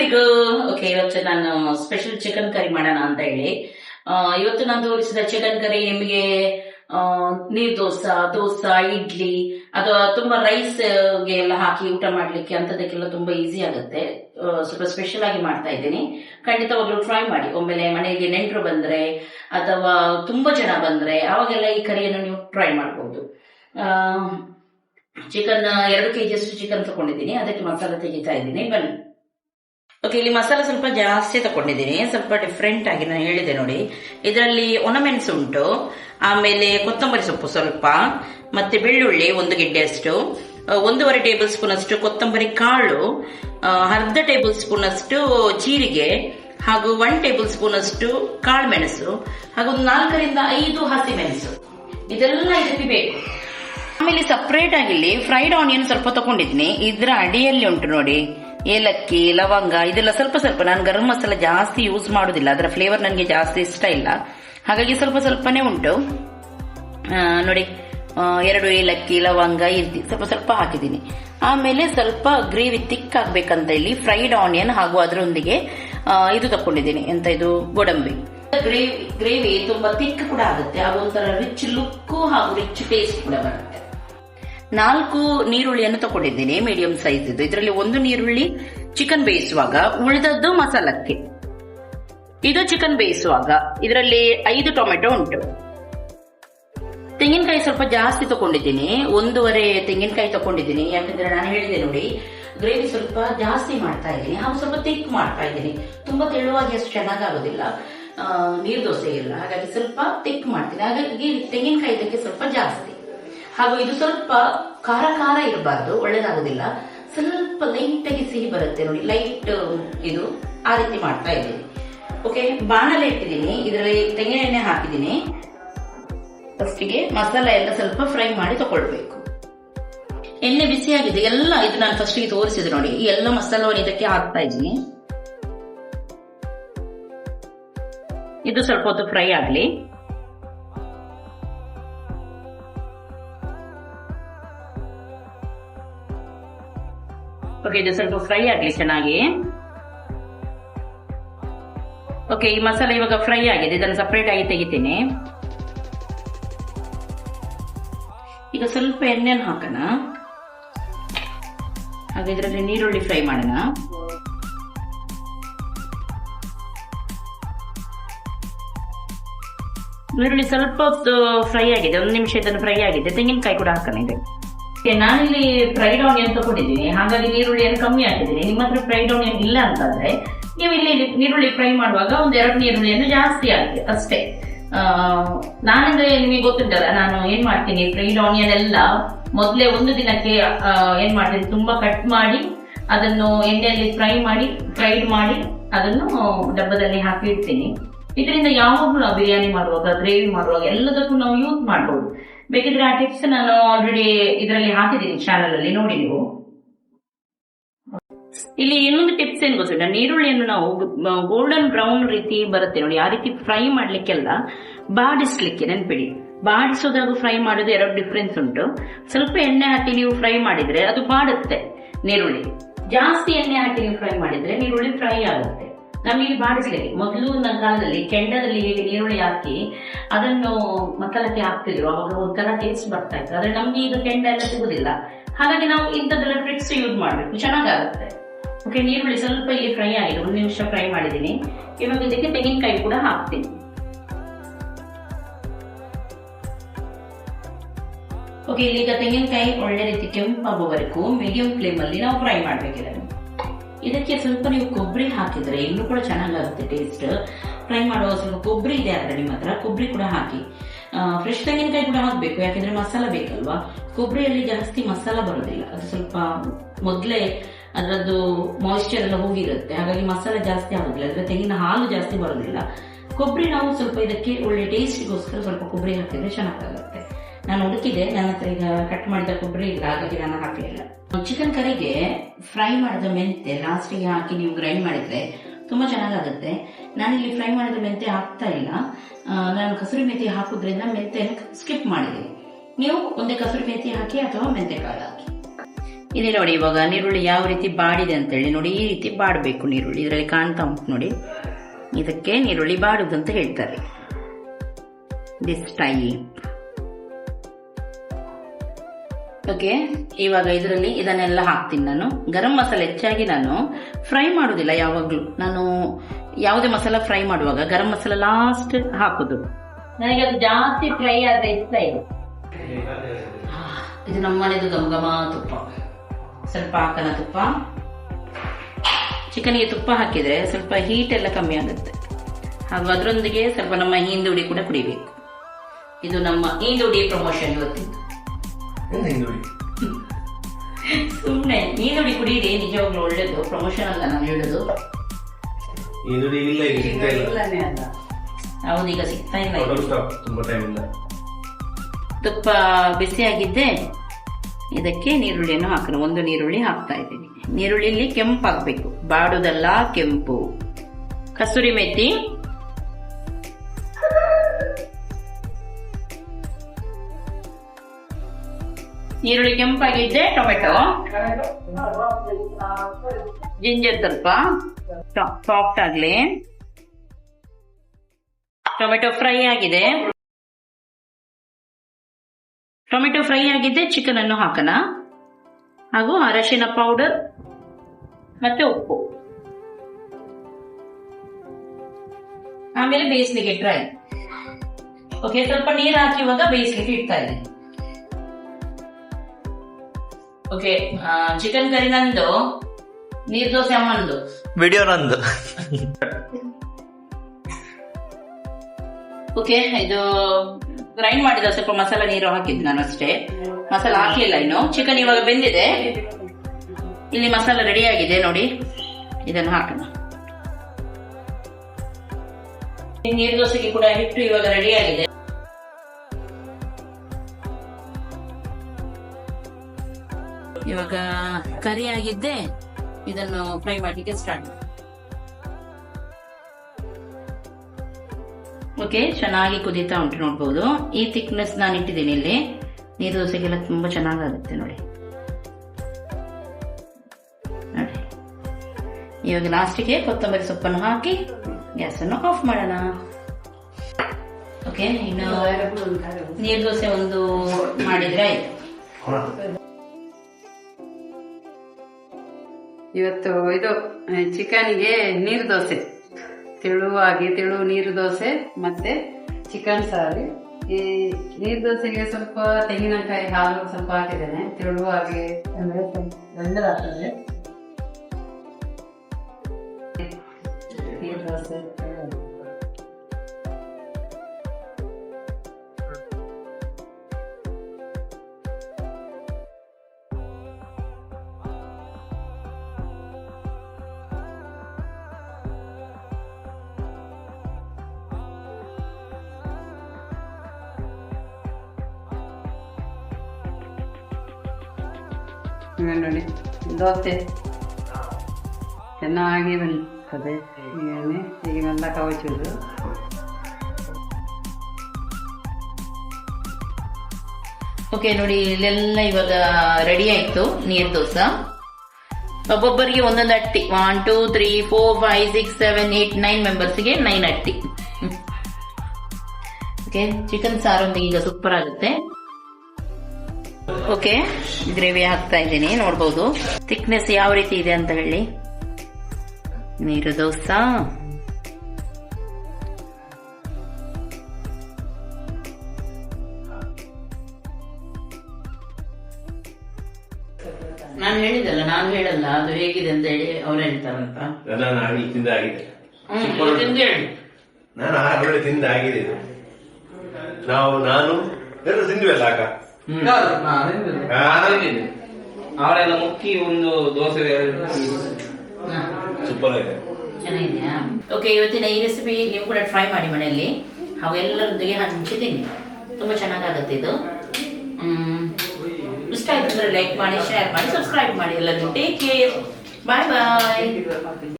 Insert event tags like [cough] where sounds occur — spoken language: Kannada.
ಎಲ್ಲರಿಗೂ ಓಕೆ ಇವತ್ತು ನಾನು ಸ್ಪೆಷಲ್ ಚಿಕನ್ ಕರಿ ಮಾಡೋಣ ಅಂತ ಹೇಳಿ. ಇವತ್ತು ನಾನು ತೋರಿಸಿದ ಚಿಕನ್ ಕರಿ ನಿಮಗೆ ನೀರ್ ದೋಸಾ ದೋಸಾ, ಇಡ್ಲಿ, ಅಥವಾ ತುಂಬಾ ರೈಸ್ಗೆ ಎಲ್ಲ ಹಾಕಿ ಊಟ ಮಾಡ್ಲಿಕ್ಕೆ ಅಂತದಕ್ಕೆಲ್ಲ ತುಂಬಾ ಈಸಿ ಆಗುತ್ತೆ. ಸ್ವಲ್ಪ ಸ್ಪೆಷಲ್ ಆಗಿ ಮಾಡ್ತಾ ಇದ್ದೀನಿ. ಖಂಡಿತವಾಗ್ಲೂ ಟ್ರೈ ಮಾಡಿ. ಒಮ್ಮೆಲೆ ಮನೆಗೆ ನೆಂಟರು ಬಂದ್ರೆ, ಅಥವಾ ತುಂಬಾ ಜನ ಬಂದ್ರೆ, ಅವಾಗೆಲ್ಲ ಈ ಕರಿಯನ್ನು ನೀವು ಟ್ರೈ ಮಾಡಬಹುದು ಚಿಕನ್ ಎರಡು ಕೆಜಿ ಅಷ್ಟು ಚಿಕನ್ ತಗೊಂಡಿದ್ದೀನಿ. ಅದಕ್ಕೆ ಮಸಾಲ ತೆಗಿತಾ ಇದ್ದೀನಿ. ಬನ್ನಿ. ಓಕೆ ಇಲ್ಲಿ ಮಸಾಲೆ ಸ್ವಲ್ಪ ಜಾಸ್ತಿ ತಗೊಂಡಿದ್ದೀನಿ ಸ್ವಲ್ಪ ಡಿಫ್ರೆಂಟ್ ಆಗಿ ನಾನು ಹೇಳಿದೆ ನೋಡಿ. ಇದರಲ್ಲಿ ಒಣಮೆಣಸು ಉಂಟು. ಆಮೇಲೆ ಕೊತ್ತಂಬರಿ ಸೊಪ್ಪು ಸ್ವಲ್ಪ. ಮತ್ತೆ ಬೆಳ್ಳುಳ್ಳಿ ಒಂದು ಗಿಡ್ಡೆ ಅಷ್ಟು ಒಂದೂವರೆ ಟೇಬಲ್ ಸ್ಪೂನ್ ಅಷ್ಟು ಕೊತ್ತಂಬರಿ ಕಾಳು. ಅರ್ಧ ಟೇಬಲ್ ಸ್ಪೂನ್ ಅಷ್ಟು ಜೀರಿಗೆ. ಹಾಗೂ ಒನ್ ಟೇಬಲ್ ಸ್ಪೂನ್ ಅಷ್ಟು ಕಾಳು ಮೆಣಸು ಹಾಗೂ ನಾಲ್ಕರಿಂದ ಐದು ಹಸಿ ಮೆಣಸು ಇದೆಲ್ಲ ಇದಕ್ಕೆ ಬೇಕು. ಆಮೇಲೆ ಸಪ್ರೇಟ್ ಆಗಿ ಫ್ರೈಡ್ ಆನಿಯನ್ ಸ್ವಲ್ಪ ತಗೊಂಡಿದ್ದೀನಿ ಇದರ ಅಡಿಯಲ್ಲಿ ಉಂಟು ನೋಡಿ. ಏಲಕ್ಕಿ, ಲವಂಗ, ಇದೆಲ್ಲ ಸ್ವಲ್ಪ ಸ್ವಲ್ಪ. ನಾನು ಗರಂ ಮಸಾಲ ಜಾಸ್ತಿ ಯೂಸ್ ಮಾಡೋದಿಲ್ಲ. ಅದರ ಫ್ಲೇವರ್ ನನಗೆ ಜಾಸ್ತಿ ಇಷ್ಟ ಇಲ್ಲ. ಹಾಗಾಗಿ ಸ್ವಲ್ಪ ಸ್ವಲ್ಪನೇ ಉಂಟು. ನೋಡಿ ಎರಡು ಏಲಕ್ಕಿ, ಲವಂಗ ಇರ್ತಿ ರೀತಿ ಸ್ವಲ್ಪ ಸ್ವಲ್ಪ ಹಾಕಿದ್ದೀನಿ. ಆಮೇಲೆ ಸ್ವಲ್ಪ ಗ್ರೇವಿ ತಿಕ್ ಆಗ್ಬೇಕಂತ ಇಲ್ಲಿ ಫ್ರೈಡ್ ಆನಿಯನ್ ಹಾಗೂ ಅದರೊಂದಿಗೆ ಇದು ತಕೊಂಡಿದ್ದೀನಿ ಎಂತ ಇದು? ಗೋಡಂಬಿ. ಗ್ರೇವಿ ಗ್ರೇವಿ ತುಂಬಾ ತಿಕ್ ಕೂಡ ಆಗುತ್ತೆ. ಹಾಗೂ ಒಂಥರ ರಿಚ್ ಲುಕ್ ಹಾಗೂ ರಿಚ್ ಟೇಸ್ಟ್ ಕೂಡ ಬರುತ್ತೆ. ನಾಲ್ಕು ನೀರುಳ್ಳಿಯನ್ನು ತಗೊಂಡಿದ್ದೀನಿ ಮೀಡಿಯಂ ಸೈಜ್ ಇದು ಇದರಲ್ಲಿ ಒಂದು ನೀರುಳ್ಳಿ ಚಿಕನ್ ಬೇಯಿಸುವಾಗ, ಉಳಿದದ್ದು ಮಸಾಲಕ್ಕೆ. ಇದು ಚಿಕನ್ ಬೇಯಿಸುವಾಗ, ಇದರಲ್ಲಿ ಐದು ಟೊಮೆಟೊ ಉಂಟು. ತೆಂಗಿನಕಾಯಿ ಸ್ವಲ್ಪ ಜಾಸ್ತಿ ತಗೊಂಡಿದ್ದೀನಿ, ಒಂದೂವರೆ ತೆಂಗಿನಕಾಯಿ ತಗೊಂಡಿದ್ದೀನಿ. ಯಾಕಂದ್ರೆ ನಾನು ಹೇಳಿದೆ ನೋಡಿ ಗ್ರೇವಿ ಸ್ವಲ್ಪ ಜಾಸ್ತಿ ಮಾಡ್ತಾ ಇದ್ದೀನಿ, ಹಾಗೂ ಸ್ವಲ್ಪ ತಿಕ್ ಮಾಡ್ತಾ ಇದ್ದೀನಿ. ತುಂಬಾ ತೆಳುವಾಗಿ ಅಷ್ಟು ಚೆನ್ನಾಗಾಗೋದಿಲ್ಲ. ನೀರು ದೋಸೆ ಇಲ್ಲ. ಹಾಗಾಗಿ ಸ್ವಲ್ಪ ತಿಕ್ ಮಾಡ್ತೀನಿ. ಹಾಗಾಗಿ ತೆಂಗಿನಕಾಯಿ ಇದಕ್ಕೆ ಸ್ವಲ್ಪ ಜಾಸ್ತಿ. ಹಾಗೂ ಇದು ಸ್ವಲ್ಪ ಖಾರ ಖಾರ ಇರಬಾರ್ದು, ಒಳ್ಳೇದಾಗೋದಿಲ್ಲ. ಸ್ವಲ್ಪ ಲೈಟ್ ಆಗಿ ಸಿಹಿ ಬರುತ್ತೆ ನೋಡಿ ಲೈಟ್ ಇದು ಆ ರೀತಿ ಮಾಡ್ತಾ ಇದ್ದೀನಿ. ಓಕೆ ಬಾಣಲೆ ಇಟ್ಟಿದ್ದೀನಿ, ಇದರಲ್ಲಿ ತೆಂಗಿನ ಎಣ್ಣೆ ಹಾಕಿದ್ದೀನಿ. ಫಸ್ಟಿಗೆ ಮಸಾಲ ಎಲ್ಲ ಸ್ವಲ್ಪ ಫ್ರೈ ಮಾಡಿ ತಗೊಳ್ಬೇಕು ಎಣ್ಣೆ ಬಿಸಿಯಾಗಿದೆ, ಎಲ್ಲ ಇದು ನಾನು ಫಸ್ಟಿಗೆ ತೋರಿಸಿದೆ ನೋಡಿ, ಈ ಎಲ್ಲ ಮಸಾಲವನ್ನು ಇದಕ್ಕೆ ಹಾಕ್ತಾ ಇದ್ದೀನಿ. ಇದು ಸ್ವಲ್ಪ ಹೊತ್ತು ಫ್ರೈ ಆಗಲಿ. ಓಕೆ ಇದು ಸ್ವಲ್ಪ ಫ್ರೈ ಆಗಲಿ ಚೆನ್ನಾಗಿ. ಓಕೆ ಈ ಮಸಾಲೆ ಇವಾಗ ಫ್ರೈ ಆಗಿದೆ, ಇದನ್ನು ಸಪ್ರೇಟ್ ಆಗಿ ತೆಗಿತೀನಿ. ಈಗ ಸ್ವಲ್ಪ ಎಣ್ಣೆಯನ್ನು ಹಾಕೋಣ. ಹಾಗೆ ಇದರಲ್ಲಿ ನೀರುಳ್ಳಿ ಫ್ರೈ ಮಾಡೋಣ. ಈರುಳ್ಳಿ ಸ್ವಲ್ಪ ಹೊತ್ತು ಫ್ರೈ ಆಗಿದೆ, ಒಂದು ನಿಮಿಷ ಇದನ್ನು ಫ್ರೈ ಆಗಿದೆ, ತೆಂಗಿನಕಾಯಿ ಕೂಡ ಹಾಕೋಣ ಇದೆ. ನಾನಿಲ್ಲಿ ಫ್ರೈಡ್ ಆನಿಯನ್ ತಗೊಂಡಿದ್ದೀನಿ. ಹಾಗಾಗಿ ನೀರುಳ್ಳಿಯನ್ನು ಕಮ್ಮಿ ಹಾಕಿದ್ದೀನಿ. ನಿಮ್ಮ ಹತ್ರ ಫ್ರೈಡ್ ಆನಿಯನ್ ಇಲ್ಲ ಅಂತಂದ್ರೆ ನೀವು ಇಲ್ಲಿ ನೀರುಳ್ಳಿ ಫ್ರೈ ಮಾಡುವಾಗ ಒಂದು ಎರಡು ನೀರುಳ್ಳಿಯನ್ನು ಜಾಸ್ತಿ ಹಾಕಿ. ಅಷ್ಟೇ. ನಾನಂದ್ರೆ ನಿಮಗೆ ಗೊತ್ತಿದ್ದಲ್ಲ ನಾನು ಏನ್ ಮಾಡ್ತೀನಿ ಫ್ರೈಡ್ ಆನಿಯನ್ ಎಲ್ಲ ಮೊದಲೇ ಒಂದು ದಿನಕ್ಕೆ ಏನ್ ಮಾಡ್ತೀನಿ, ತುಂಬಾ ಕಟ್ ಮಾಡಿ, ಅದನ್ನು ಎಣ್ಣೆಯಲ್ಲಿ ಫ್ರೈ ಮಾಡಿ ಫ್ರೈಡ್ ಮಾಡಿ, ಅದನ್ನು ಡಬ್ಬದಲ್ಲಿ ಹಾಕಿ ಇಡ್ತೀನಿ. ಇದರಿಂದ ಯಾವಾಗಲೂ ನಾವು ಬಿರಿಯಾನಿ ಮಾಡುವಾಗ ಗ್ರೇವಿ ಮಾಡುವಾಗ ಎಲ್ಲದಕ್ಕೂ ನಾವು ಯೂಸ್ ಮಾಡಬಹುದು ಬೇಕಿದ್ರೆ ಆ ಟಿಪ್ಸ್ ನಾನು ಆಲ್ರೆಡಿ ಇದರಲ್ಲಿ ಹಾಕಿದ್ದೀನಿ ಚಾನಲ್ ಅಲ್ಲಿ ನೋಡಿ ನೀವು. ಇಲ್ಲಿ ಇನ್ನೊಂದು ಟಿಪ್ಸ್ ಏನ್ ಗೊತ್ತಿಲ್ಲ ನೀರುಳ್ಳಿಯನ್ನು ನಾವು ಗೋಲ್ಡನ್ ಬ್ರೌನ್ ರೀತಿ ಬರುತ್ತೆ ನೋಡಿ, ಆ ರೀತಿ ಫ್ರೈ ಮಾಡ್ಲಿಕ್ಕೆಲ್ಲ ಬಾಡಿಸ್ಲಿಕ್ಕೆ ನೆನ್ಪಿಡಿ. ಬಾಡಿಸೋದಾಗ ಫ್ರೈ ಮಾಡೋದು ಎರಡು ಡಿಫ್ರೆನ್ಸ್ ಉಂಟು. ಸ್ವಲ್ಪ ಎಣ್ಣೆ ಹಾಕಿ ನೀವು ಫ್ರೈ ಮಾಡಿದ್ರೆ ಅದು ಬಾಡುತ್ತೆ, ನೀರುಳ್ಳಿ. ಜಾಸ್ತಿ ಎಣ್ಣೆ ಹಾಕಿ ನೀವು ಫ್ರೈ ಮಾಡಿದ್ರೆ ನೀರುಳ್ಳಿ ಫ್ರೈ ಆಗುತ್ತೆ. ನಮಗೆ ಬಾಡಿಸ್ಲಿಕ್ಕೆ ಮೊದಲು ನನ್ನ ಕಾಲದಲ್ಲಿ ಕೆಂಡದಲ್ಲಿ ಹೇಗೆ ನೀರುಳ್ಳಿ ಹಾಕಿ ಅದನ್ನು ಮಸಾಲಕ್ಕೆ ಹಾಕ್ತಿದ್ರು. ಅವಾಗ ಒಂಥರ ಟೇಸ್ಟ್ ಬರ್ತಾ ಇತ್ತು. ಆದ್ರೆ ನಮ್ಗೆ ಈಗ ಕೆಂಡ ಎಲ್ಲ ಸಿಗುದಿಲ್ಲ. ಹಾಗಾಗಿ ನಾವು ಇಂಥದ್ದೆಲ್ಲ ಟ್ರಿಕ್ಸ್ ಯೂಸ್ ಮಾಡ್ಬೇಕು. ಚೆನ್ನಾಗಾಗುತ್ತೆ. ಓಕೆ ನೀರುಳ್ಳಿ ಸ್ವಲ್ಪ ಇಲ್ಲಿ ಫ್ರೈ ಆಗಿದೆ. ಒಂದು ನಿಮಿಷ ಫ್ರೈ ಮಾಡಿದ್ದೀನಿ. ಇವಾಗ ಇದಕ್ಕೆ ತೆಂಗಿನಕಾಯಿ ಕೂಡ ಹಾಕ್ತೀನಿ. ಓಕೆ ಈಗ ತೆಂಗಿನಕಾಯಿ ಒಳ್ಳೆ ರೀತಿ ಕೆಂಪಾಗುವವರೆಗೂ ಮೀಡಿಯಂ ಫ್ಲೇಮ್ ಅಲ್ಲಿ ನಾವು ಫ್ರೈ ಮಾಡ್ಬೇಕಿದೆ. ಇದಕ್ಕೆ ಸ್ವಲ್ಪ ನೀವು ಕೊಬ್ಬರಿ ಹಾಕಿದ್ರೆ, ಇನ್ನೂ ಕೂಡ ಚೆನ್ನಾಗಾಗುತ್ತೆ ಟೇಸ್ಟ್ ಫ್ರೈ ಮಾಡುವ ಸ್ವಲ್ಪ ಕೊಬ್ಬರಿ ಇದೆ ಆದರೆ ನಿಮ್ಮ ಹತ್ರ, ಕೊಬ್ಬರಿ ಕೂಡ ಹಾಕಿ. ಫ್ರೆಶ್ ತೆಂಗಿನಕಾಯಿ ಕೂಡ ಹಾಕಬೇಕು, ಯಾಕೆಂದರೆ ಮಸಾಲ ಬೇಕಲ್ವಾ? ಕೊಬ್ಬರಿಯಲ್ಲಿ ಜಾಸ್ತಿ ಮಸಾಲ ಬರೋದಿಲ್ಲ. ಅದು ಸ್ವಲ್ಪ ಮೊದಲೇ ಅದರದ್ದು ಮಾಯಿಶ್ಚರ್ ಎಲ್ಲ ಹೋಗಿರುತ್ತೆ. ಹಾಗಾಗಿ ಮಸಾಲ ಜಾಸ್ತಿ ಆಗೋದಿಲ್ಲ. ಅದ್ರ ತೆಂಗಿನ ಹಾಲು ಜಾಸ್ತಿ ಬರೋದಿಲ್ಲ. ಕೊಬ್ಬರಿ ನಾವು ಸ್ವಲ್ಪ ಇದಕ್ಕೆ ಒಳ್ಳೆ ಟೇಸ್ಟಿಗೋಸ್ಕರ ಸ್ವಲ್ಪ ಕೊಬ್ಬರಿ ಹಾಕಿದ್ರೆ ಚೆನ್ನಾಗಾಗುತ್ತೆ. ನಾನು ಹುಡುಕಿದೆ ನನ್ನ ಹತ್ರ ಈಗ ಕಟ್ ಮಾಡಿದ ಕೊಬ್ಬರಿ ಇಲ್ಲ ಹಾಗಾಗಿ ನಾನು ಹಾಕಲಿಲ್ಲ ಚಿಕನ್ ಕರಿಗೆ ಫ್ರೈ ಮಾಡಿದ ಮೆಂತೆ ಲಾಸ್ಟಿಗೆ ಹಾಕಿ ನೀವು ಗ್ರೈಂಡ್ ಮಾಡಿದ್ರೆ ತುಂಬಾ ಚೆನ್ನಾಗಾಗುತ್ತೆ. ಇಲ್ಲಿ ಫ್ರೈ ಮಾಡಿದ ಮೆಂತೆ ಹಾಕ್ತಾ ಇಲ್ಲ. ನಾನು ಕಸರಿ ಮೆಂತೆ ಹಾಕೋದ್ರಿಂದ ಮೆಂತೆ ಸ್ಕಿಪ್ ಮಾಡಿದೆ. ನೀವು ಒಂದೇ ಕಸರಿ ಮೆಂತೆ ಹಾಕಿ ಅಥವಾ ಮೆಂತೆ ಕಾಳು ಹಾಕಿ. ಇಲ್ಲಿ ನೋಡಿ ಇವಾಗ ನೀರುಳ್ಳಿ ಯಾವ ರೀತಿ ಬಾಡಿದೆ ಅಂತೇಳಿ ನೋಡಿ, ಈ ರೀತಿ ಬಾಡಬೇಕು ನೀರುಳ್ಳಿ. ಇದರಲ್ಲಿ ಕಾಣ್ತಾ ಉಂಟು ನೋಡಿ. ಇದಕ್ಕೆ ನೀರುಳ್ಳಿ ಬಾಡುದು ಅಂತ ಹೇಳ್ತಾರೆ. ದಿಸ್ ಟೈಪ್ ಓಕೆ, ಇವಾಗ ಇದರಲ್ಲಿ ಇದನ್ನೆಲ್ಲ ಹಾಕ್ತೀನಿ ನಾನು. ಗರಂ ಮಸಾಲೆ ಹೆಚ್ಚಾಗಿ ನಾನು ಫ್ರೈ ಮಾಡುದಿಲ್ಲ ಯಾವಾಗಲೂ. ನಾನು ಯಾವುದೇ ಮಸಾಲ ಫ್ರೈ ಮಾಡುವಾಗ ಗರಂ ಮಸಾಲ ಲಾಸ್ಟ್ ಹಾಕುದು. ನನಗೆ ಅದು ಜಾಸ್ತಿ ಫ್ರೈ ಆದ್ರೆ ಇಷ್ಟ ಇಲ್ಲ. ಇದು ನಮ್ಮನೆದು ಗಮಗಮ ತುಪ್ಪ. ಸ್ವಲ್ಪ ಹಾಕನ ತುಪ್ಪ. ಚಿಕನ್ಗೆ ತುಪ್ಪ ಹಾಕಿದ್ರೆ ಸ್ವಲ್ಪ ಹೀಟ್ ಎಲ್ಲ ಕಮ್ಮಿ ಆಗುತ್ತೆ. ಹಾಗು ಅದರೊಂದಿಗೆ ಸ್ವಲ್ಪ ನಮ್ಮ ಹಿಂದುಡಿ ಕೂಡ ಕುಡಿಬೇಕು. ಇದು ನಮ್ಮ ಹಿಂದುಡಿ ಪ್ರಮೋಷನ್ ಇವತ್ತಿದ್ದು. ಸುಮ್ಮನೆ ಈರುಳ್ಳಿ ಕುಡಿಯಿರಿ ನಿಜವಾಗ್ಲೂ ಒಳ್ಳೇದು. ಪ್ರಮೋಷನ್ ಅಲ್ಲ ನಾನು ಹೇಳುದು. ಈರುಳ್ಳಿ ಇಲ್ಲ ಈಗ ಸಿಗ್ತಾ ಇಲ್ಲ. ಹೌದು ಈಗ ಸಿಗ್ತಾ ಇಲ್ಲ ಇದು. ತುಂಬಾ ಟೈಮ್ ಇಂದ. ತುಪ್ಪ ಬಿಸಿಯಾಗಿದ್ದೆ ಇದಕ್ಕೆ ನೀರುಳ್ಳಿಯನ್ನು ಹಾಕೋಣ ಒಂದು ನೀರುಳ್ಳಿ ಹಾಕ್ತಾ ಇದ್ದೀನಿ. ನೀರುಳ್ಳಿಲಿ ಹಾಕಬೇಕು ಬಾಡುದಲ್ಲ ಕೆಂಪು. ಕಸೂರಿ ಮೆಥಿ ಈರುಳ್ಳಿ ಕೆಂಪಾಗಿದ್ದೆ ಟೊಮೆಟೊ. ಜಿಂಜರ್ ಸ್ವಲ್ಪ. ಸಾಫ್ಟ್ ಆಗ್ಲಿ. ಟೊಮೆಟೊ ಫ್ರೈ ಆಗಿದೆ. ಟೊಮೆಟೊ ಫ್ರೈ ಆಗಿದ್ದೆ ಚಿಕನ್ ಅನ್ನು ಹಾಕೋಣ. ಹಾಗೂ ಅರಶಿನ ಪೌಡರ್ ಮತ್ತೆ ಉಪ್ಪು. ಆಮೇಲೆ ಬೇಯಿಸ್ಲಿಕ್ಕೆ ಇಟ್ಟರೆ ಓಕೆ ಸ್ವಲ್ಪ ನೀರು ಹಾಕಿ ಇವಾಗ ಬೇಯಿಸ್ಲಿಕ್ಕೆ ಇಡ್ತಾ ಇದ್ದೀನಿ. ಓಕೆ ಚಿಕನ್ ಕರಿ ನಂದು ನೀರ್ ದೋಸೆ ಅಮ್ಮಂದು. ವಿಡಿಯೋ ನಂದು. ಓಕೆ ಇದು ಗ್ರೈಂಡ್ ಮಾಡಿದ ಸ್ವಲ್ಪ ಮಸಾಲ ನೀರು ಹಾಕಿದ್ದು ನಾನು ಅಷ್ಟೇ. ಮಸಾಲ ಹಾಕ್ಲಿಲ್ಲ ಇನ್ನು. ಚಿಕನ್ ಇವಾಗ ಬೆಂದಿದೆ. ಇಲ್ಲಿ ಮಸಾಲ ರೆಡಿ ಆಗಿದೆ ನೋಡಿ. ಇದನ್ನು ಹಾಕೋಣ. ನೀರು ದೋಸೆಗೆ ಕೂಡ ಹಿಟ್ಟು ಇವಾಗ ರೆಡಿ ಆಗಿದೆ. ಇವಾಗ ಕರಿ ಆಗಿದ್ದೆ ಇದನ್ನು ಫ್ರೈ ಮಾಡಲಿಕ್ಕೆ ಸ್ಟಾರ್ಟ್ ಓಕೆ ಚೆನ್ನಾಗಿ ಕುದೀತಾ ಉಂಟು ನೋಡ್ಬೋದು. ಈ ಥಿಕ್ನೆಸ್ ನಾನು ಇಟ್ಟಿದ್ದೀನಿ ಇಲ್ಲಿ. ನೀರು ದೋಸೆಗೆಲ್ಲ ತುಂಬಾ ಚೆನ್ನಾಗಾಗುತ್ತೆ ನೋಡಿ. ನೋಡಿ. ಇವಾಗ ಲಾಸ್ಟಿಗೆ ಕೊತ್ತಂಬರಿ ಸೊಪ್ಪನ್ನು ಹಾಕಿ ಗ್ಯಾಸನ್ನು ಆಫ್ ಮಾಡೋಣ. ಓಕೆ ಇನ್ನು ನೀರು ದೋಸೆ ಒಂದು ಮಾಡಿದ್ರೆ ಆಯ್ತು. ಇವತ್ತು ಇದು ಚಿಕನ್ಗೆ ನೀರು ದೋಸೆ. ತೆಳುವಾಗಿ ತೆಳು ನೀರು ದೋಸೆ ಮತ್ತೆ ಚಿಕನ್ ಸಾರು. ಈ ನೀರು ದೋಸೆಗೆ ಸ್ವಲ್ಪ ತೆಂಗಿನಕಾಯಿ ಹಾಲು ಸ್ವಲ್ಪ ಹಾಕಿದ್ದೇನೆ. ತೆಳುವಾಗಿ ಅಂದ್ರೆ ಗಂಡದಾಗ್ತದೆ ನೀರು ದೋಸೆ. ಈಗ ನೋಡಿ. ದೋಸೆ. ಚೆನ್ನಾಗಿ ಬರ್ತದೆ ಈಗ ಈಗಿನೆಲ್ಲ ಕವಚುದು ಓಕೆ ನೋಡಿ, ಇಲ್ಲೆಲ್ಲ ಇವಾಗ ರೆಡಿ ಆಯ್ತು ನೀರು ದೋಸೆ. ಒಬ್ಬೊಬ್ಬರಿಗೆ ಒಂದೊಂದು ಅಟ್ಟಿ. One two three four five six seven eight nine ಮೆಂಬರ್ಸ್ಗೆ nine ಅಟ್ಟಿ. [laughs] ಓಕೆ ಚಿಕನ್ ಸಾರೊಂದಿಗೆ ಈಗ ಸೂಪರ್ ಆಗುತ್ತೆ. ಓಕೆ ಗ್ರೇವಿ ಹಾಕ್ತಾ ಇದ್ದೀನಿ ನೋಡ್ಬೋದು. ಥಿಕ್ನೆಸ್ ಯಾವ ರೀತಿ ಇದೆ ಅಂತ ಹೇಳಿ. ನೀರು ದೋಸೆ. ನಾನು ಹೇಳಿದಲ್ಲ ನಾನು ಹೇಳಲ್ಲ ಅದು ಹೇಗಿದೆ ಅಂತ ಹೇಳಿ ಅವ್ರು ಹೇಳ್ತಾರಂತ. ನಾನು ತಿಂದ ಆಗಿದೆ ಹ್ಮ್, ತಿಂದು ಹೇಳಿ. ನಾನು ಆಲ್ರೆಡಿ ತಿಂದ ಆಗಿದೆ ನಾವು ನಾನು ಎಲ್ಲ ತಿಂದ್ವಲ್ಲ ಅಕ್ಕ ಹಾ. ಅವರೆಲ್ಲ ಮುಕ್ಕಿ ಒಂದು ದೋಸೆ. ಸೂಪರ್ ಆಗಿದೆ ಚೆನ್ನಾಗಿದೆಯಾ? ಓಕೆ ಇವತ್ತಿನ ಈ ರೆಸಿಪಿ ನೀವು ಕೂಡ ಟ್ರೈ ಮಾಡಿ ಮನೆಯಲ್ಲಿ. ಹಾಗೂ ಎಲ್ಲರೊಂದಿಗೆ ಹಂಚಿ ತಿನ್ನಿ ತುಂಬ ಚೆನ್ನಾಗಾಗುತ್ತೆ ಇದು. ಹ್ಮ್. ಇಷ್ಟ ಆಯ್ತು ಅಂದರೆ ಲೈಕ್ ಮಾಡಿ ಶೇರ್ ಮಾಡಿ ಸಬ್ಸ್ಕ್ರೈಬ್ ಮಾಡಿ. ಎಲ್ಲರಿಗೂ ಟೇಕ್ ಕೇರ್ ಬಾಯ್ ಬಾಯ್